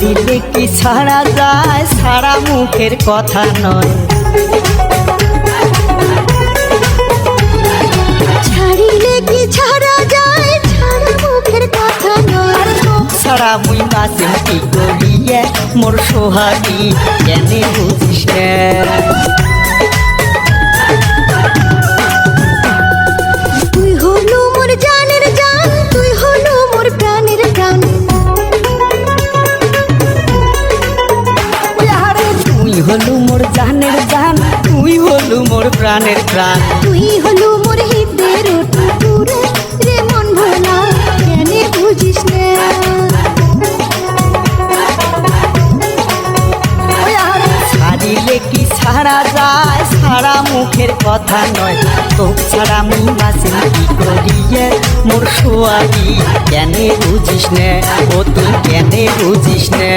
ছাড়া যায় সারা মুখের কথা নয়। ছাড়িলে কি ছাড়া যায় সারা মুখের কথা নয়। ছাড়া মুই মাসে কি করিয়া মোর সোহাগী কেন বুঝিস হলু মোর জানের জান তুই হলু মোর প্রাণের প্রাণ। তুই হলো মোর হৃদের টুকুরে রে মন ভোলা কেন বুঝিস না? ছাড়িলে কি ছাড়া যায়? সারা মুখের কথা নয় তো ছাড়া মুই বাসিম কি করিয়ে মোর সোয়াগী কেনে বুঝিস নে? ও তুই কেনে বুঝিস নে?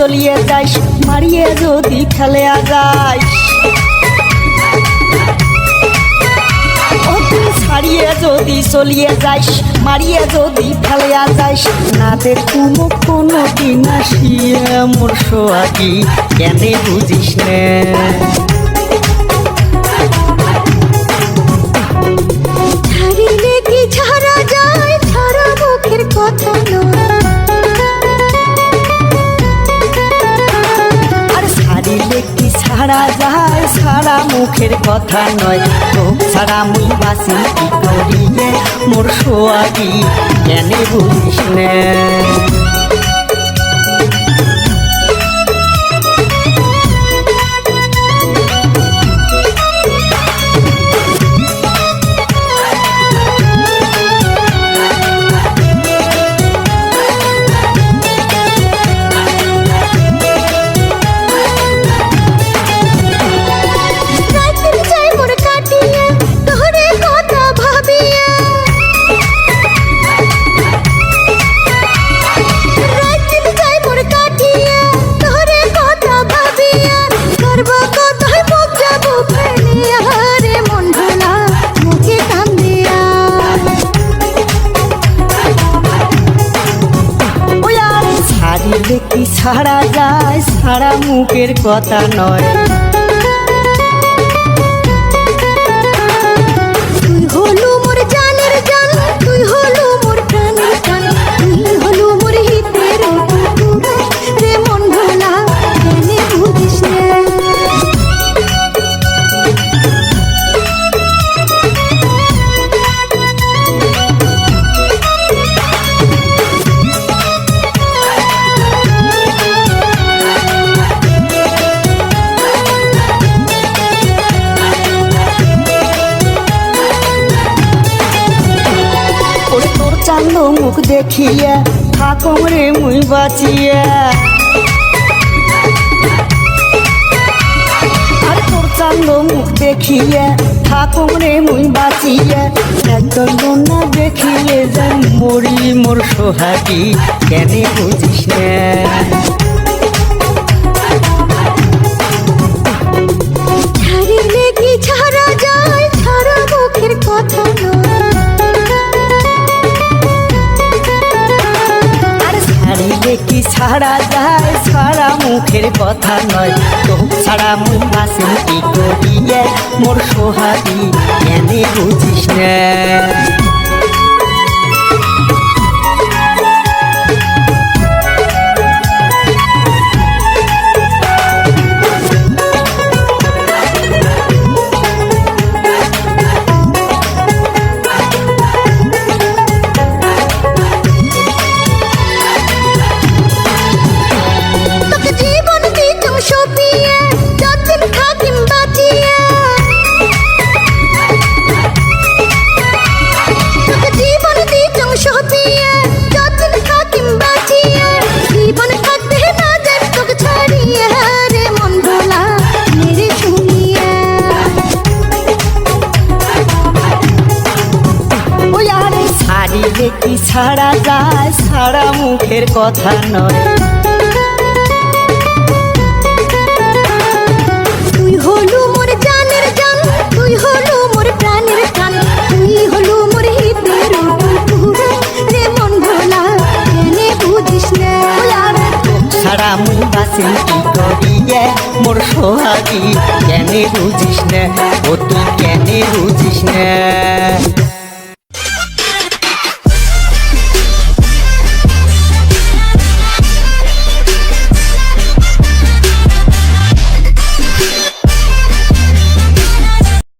চলিয়ে যাইস, মারিয়ে যদি খেলে যাইস। ও ছাড়িয়ে যদি চলিয়ে যাইস, মারিয়ে যদি ফেলে যাইস, না কোনো কোনো দিন আসিয়া মোর সোয়াগি কেন বুঝিস নে? মুখের কথা নয় তো ছাড়া মুই বাসি করিয়ে মোর সোয়াগি জ্ঞানে বুঝিস কি ছাড়া যায় সারা মুখের কথা নয়। দেখিয়ে থাকম রে মুই বাঁচিয়া। আর তোর চান্দ মুখ দেখিয়া থাকম রে মুই বাঁচিয়া। একদম না দেখিলে যাই মরি মোর সোহাগী, কেন বুঝিস না? ছাড়া যায়, ছাড়া মুখের কথা নয়। তো ছাড়া মুখ বাসে কি করিয়ে? মোর সোহাগী এনে বুঝিস না। ছাড়া যায় ছাড়া মুখের কথা নয়। তুই হলু মোর জানের জান তুই হলু মোর প্রাণের প্রাণ তুই হলু মোর হৃদয়ের উপুর রে মন ভোলা কেনে বুঝিস না। ছাড়া কি করিয়ে মোর সোহাগী? কেনে বুঝিস না ও তুই কেনে বুঝিস না?